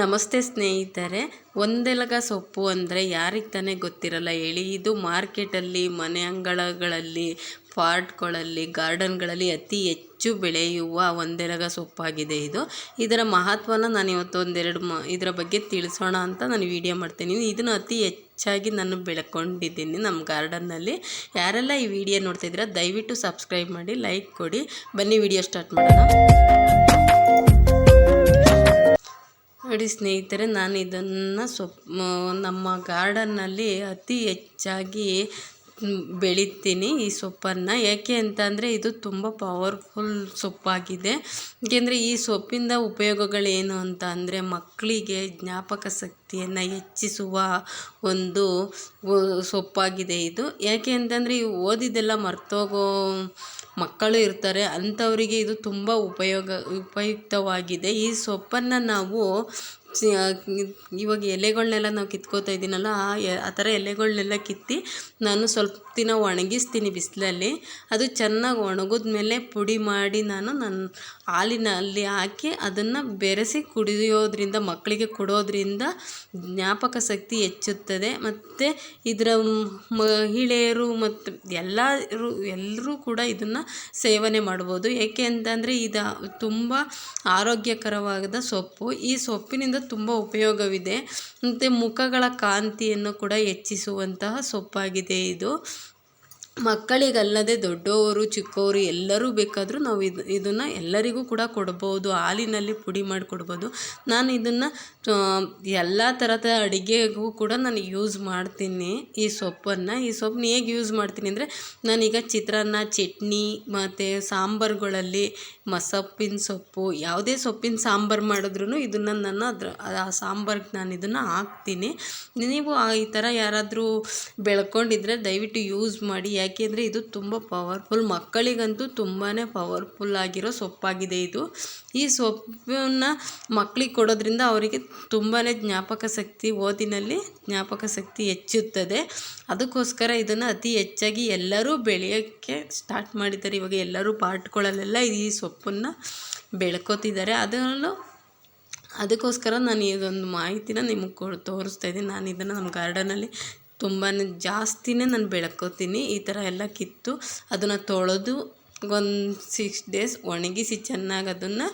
ನಮಸ್ತೆ ಸ್ನೇಹಿತರೆ, ಒಂದೆಲಗ ಸೊಪ್ಪು ಅಂದರೆ ಯಾರಿಗೆ ತಾನೇ ಗೊತ್ತಿರಲ್ಲ. ಹೇಳಿ, ಇದು ಮಾರ್ಕೆಟಲ್ಲಿ, ಮನೆ ಅಂಗಳಗಳಲ್ಲಿ, ಪಾಟ್ಗಳಲ್ಲಿ, ಗಾರ್ಡನ್ಗಳಲ್ಲಿ ಅತಿ ಹೆಚ್ಚು ಬೆಳೆಯುವ ಒಂದೆಲಗ ಸೊಪ್ಪಾಗಿದೆ ಇದು. ಇದರ ಮಹತ್ವನ ನಾನು ಇವತ್ತು ಒಂದೆರಡು ಮ, ಇದರ ಬಗ್ಗೆ ತಿಳಿಸೋಣ ಅಂತ ನಾನು ವಿಡಿಯೋ ಮಾಡ್ತೀನಿ. ಇದನ್ನು ಅತಿ ಹೆಚ್ಚಾಗಿ ನಾನು ಬೆಳ್ಕೊಂಡಿದ್ದೀನಿ ನಮ್ಮ ಗಾರ್ಡನ್ನಲ್ಲಿ. ಯಾರೆಲ್ಲ ಈ ವಿಡಿಯೋ ನೋಡ್ತಾ ಇದ್ದೀರಾ, ದಯವಿಟ್ಟು ಸಬ್ಸ್ಕ್ರೈಬ್ ಮಾಡಿ, ಲೈಕ್ ಕೊಡಿ. ಬನ್ನಿ, ವಿಡಿಯೋ ಸ್ಟಾರ್ಟ್ ಮಾಡೋಣ. ನೋಡಿ ಸ್ನೇಹಿತರೆ, ನಾನು ಇದನ್ನು ಸೊಪ್ ನಮ್ಮ ಗಾರ್ಡನ್ನಲ್ಲಿ ಅತಿ ಹೆಚ್ಚಾಗಿ ಬೆಳಿತೀನಿ ಈ ಸೊಪ್ಪನ್ನು. ಯಾಕೆ ಅಂತಂದರೆ ಇದು ತುಂಬ ಪವರ್ಫುಲ್ ಸೊಪ್ಪಾಗಿದೆ. ಏಕೆಂದರೆ ಈ ಸೊಪ್ಪಿಂದ ಉಪಯೋಗಗಳೇನು ಅಂತ ಅಂದರೆ ಮಕ್ಕಳಿಗೆ ಜ್ಞಾಪಕ ಶಕ್ತಿಯನ್ನು ಹೆಚ್ಚಿಸುವ ಒಂದು ಸೊಪ್ಪಾಗಿದೆ ಇದು. ಯಾಕೆ ಅಂತಂದರೆ ಈ ಓದಿದ್ದೆಲ್ಲ ಮರ್ತೋಗೋ ಮಕ್ಕಳು ಇರ್ತಾರೆ ಅಂಥವರಿಗೆ ಇದು ತುಂಬ ಉಪಯೋಗ ಉಪಯುಕ್ತವಾಗಿದೆ. ಈ ಸೊಪ್ಪನ್ನು ನಾವು ಇವಾಗ ಎಲೆಗಳನ್ನೆಲ್ಲ ನಾವು ಕಿತ್ಕೋತಾ ಇದ್ದೀನಲ್ಲ ಆ ಆ ಥರ ಎಲೆಗಳನ್ನೆಲ್ಲ ಕಿತ್ತಿ ನಾನು ಸ್ವಲ್ಪ ದಿನ ಒಣಗಿಸ್ತೀನಿ ಬಿಸಿಲಲ್ಲಿ. ಅದು ಚೆನ್ನಾಗಿ ಒಣಗಿದ ಮೇಲೆ ಪುಡಿ ಮಾಡಿ ನಾನು ನನ್ನ ಹಾಲಿನಲ್ಲಿ ಹಾಕಿ ಅದನ್ನು ಬೆರೆಸಿ ಕುಡಿಯೋದ್ರಿಂದ ಮಕ್ಕಳಿಗೆ ಕೊಡೋದ್ರಿಂದ ಜ್ಞಾಪಕ ಶಕ್ತಿ ಹೆಚ್ಚುತ್ತದೆ. ಮತ್ತು ಇದರ ಮಹಿಳೆಯರು ಮತ್ತು ಎಲ್ಲರೂ ಎಲ್ಲರೂ ಕೂಡ ಇದನ್ನು ಸೇವನೆ ಮಾಡ್ಬೋದು. ಏಕೆ ಅಂತಂದರೆ ಇದು ತುಂಬ ಆರೋಗ್ಯಕರವಾದ ಸೊಪ್ಪು. ಈ ಸೊಪ್ಪಿನಿಂದ ತುಂಬ ಉಪಯೋಗವಿದೆ. ಮತ್ತು ಮುಖಗಳ ಕಾಂತಿಯನ್ನು ಕೂಡ ಹೆಚ್ಚಿಸುವಂತಹ ಸೊಪ್ಪಾಗಿದೆ ಇದು. ಮಕ್ಕಳಿಗಲ್ಲದೆ ದೊಡ್ಡವರು, ಚಿಕ್ಕವರು ಎಲ್ಲರೂ ಬೇಕಾದರೂ ನಾವು ಇದು, ಇದನ್ನು ಎಲ್ಲರಿಗೂ ಕೂಡ ಕೊಡ್ಬೋದು, ಹಾಲಿನಲ್ಲಿ ಪುಡಿ ಮಾಡಿ ಕೊಡ್ಬೋದು ನಾನು ಇದನ್ನು ಎಲ್ಲ ಥರದ ಅಡುಗೆಗೂ ಕೂಡ ನಾನು ಯೂಸ್ ಮಾಡ್ತೀನಿ ಈ ಸೊಪ್ಪನ್ನು. ಈ ಸೊಪ್ಪನ್ನ ಹೇಗೆ ಯೂಸ್ ಮಾಡ್ತೀನಿ ಅಂದರೆ, ನಾನೀಗ ಚಿತ್ರಾನ್ನ, ಚಟ್ನಿ ಮತ್ತು ಸಾಂಬಾರುಗಳಲ್ಲಿ ಮಸಪ್ಪಿನ ಸೊಪ್ಪು, ಯಾವುದೇ ಸೊಪ್ಪಿನ ಸಾಂಬಾರು ಮಾಡಿದ್ರೂ ಇದನ್ನು ನಾನು ಅದ್ರ, ಆ ಸಾಂಬಾರ್ಗೆ ನಾನು ಇದನ್ನು ಹಾಕ್ತೀನಿ. ನೀವು ಈ ಥರ ಯಾರಾದರೂ ಬೆಳ್ಕೊಂಡಿದ್ರೆ ದಯವಿಟ್ಟು ಯೂಸ್ ಮಾಡಿ. ಯಾಕೆಂದರೆ ಇದು ತುಂಬ ಪವರ್ಫುಲ್ ಮಕ್ಕಳಿಗಂತೂ ತುಂಬಾ ಪವರ್ಫುಲ್ ಆಗಿರೋ ಸೊಪ್ಪಾಗಿದೆ ಇದು. ಈ ಸೊಪ್ಪನ್ನು ಮಕ್ಕಳಿಗೆ ಕೊಡೋದ್ರಿಂದ ಅವರಿಗೆ ತುಂಬಾ ಜ್ಞಾಪಕ ಶಕ್ತಿ ಓದಿನಲ್ಲಿ ಜ್ಞಾಪಕ ಶಕ್ತಿ ಹೆಚ್ಚುತ್ತದೆ. ಅದಕ್ಕೋಸ್ಕರ ಇದನ್ನು ಅತಿ ಹೆಚ್ಚಾಗಿ ಎಲ್ಲರೂ ಬೆಳೆಯೋಕ್ಕೆ ಸ್ಟಾರ್ಟ್ ಮಾಡಿದ್ದಾರೆ. ಇವಾಗ ಎಲ್ಲರೂ ಪಾಟ್ಗಳಲ್ಲೆಲ್ಲ ಈ ಸೊಪ್ಪನ್ನು ಬೆಳ್ಕೋತಿದ್ದಾರೆ. ಅದರಲ್ಲೂ ಅದಕ್ಕೋಸ್ಕರ ನಾನು ಇದೊಂದು ಮಾಹಿತಿನ ನಿಮಗೆ ಕೊ ತೋರಿಸ್ತಾ ಇದ್ದೀನಿ. ನಾನು ಇದನ್ನು ನಮ್ಮ ಗಾರ್ಡನಲ್ಲಿ ತುಂಬಾ ಜಾಸ್ತಿನೇ ನಾನು ಬೆಳ್ಕೋತೀನಿ. ಈ ಥರ ಎಲ್ಲ ಕಿತ್ತು ಅದನ್ನು ತೊಳೆದು ಒಂದು ಸಿಕ್ಸ್ ಡೇಸ್ ಒಣಗಿಸಿ ಚೆನ್ನಾಗಿ ಅದನ್ನು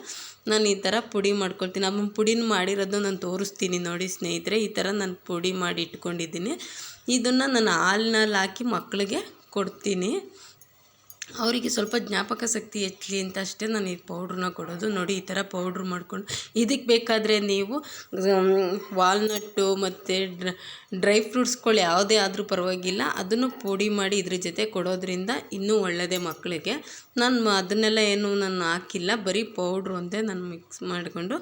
ನಾನು ಈ ಥರ ಪುಡಿ ಮಾಡ್ಕೊಳ್ತೀನಿ. ಅದನ್ನ ಪುಡಿನ ಮಾಡಿರೋದು ನಾನು ತೋರಿಸ್ತೀನಿ ನೋಡಿ ಸ್ನೇಹಿತರೆ. ಈ ಥರ ನಾನು ಪುಡಿ ಮಾಡಿ ಇಟ್ಕೊಂಡಿದ್ದೀನಿ. ಇದನ್ನು ನಾನು ಹಾಲಿನಲ್ಲಿ ಹಾಕಿ ಮಕ್ಕಳಿಗೆ ಕೊಡ್ತೀನಿ. ಅವರಿಗೆ ಸ್ವಲ್ಪ ಜ್ಞಾಪಕ ಶಕ್ತಿ ಹೆಚ್ಚಲಿ ಅಂತ ಅಷ್ಟೇ ನಾನು ಈ ಪೌಡ್ರನ್ನ ಕೊಡೋದು. ನೋಡಿ, ಈ ಥರ ಪೌಡ್ರ್ ಮಾಡಿಕೊಂಡು ಇದಕ್ಕೆ ಬೇಕಾದರೆ ನೀವು ವಾಲ್ನಟ್ಟು ಮತ್ತು ಡ್ರೈ ಫ್ರೂಟ್ಸ್ಗಳು ಯಾವುದೇ ಆದರೂ ಪರವಾಗಿಲ್ಲ. ಅದನ್ನು ಪುಡಿ ಮಾಡಿ ಇದ್ರ ಜೊತೆ ಕೊಡೋದ್ರಿಂದ ಇನ್ನೂ ಒಳ್ಳೆಯದೇ ಮಕ್ಕಳಿಗೆ. ನಾನು ಅದನ್ನೆಲ್ಲ ಏನು ನಾನು ಹಾಕಿಲ್ಲ. ಬರೀ ಪೌಡ್ರು ಒಂದೇ ನಾನು ಮಿಕ್ಸ್ ಮಾಡಿಕೊಂಡು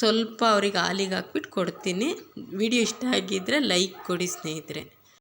ಸ್ವಲ್ಪ ಅವ್ರಿಗೆ ಹಾಲಿಗೆ ಹಾಕ್ಬಿಟ್ಟು ಕೊಡ್ತೀನಿ. ವಿಡಿಯೋ ಇಷ್ಟ ಆಗಿದ್ದರೆ ಲೈಕ್ ಕೊಡಿ ಸ್ನೇಹಿತರೆ.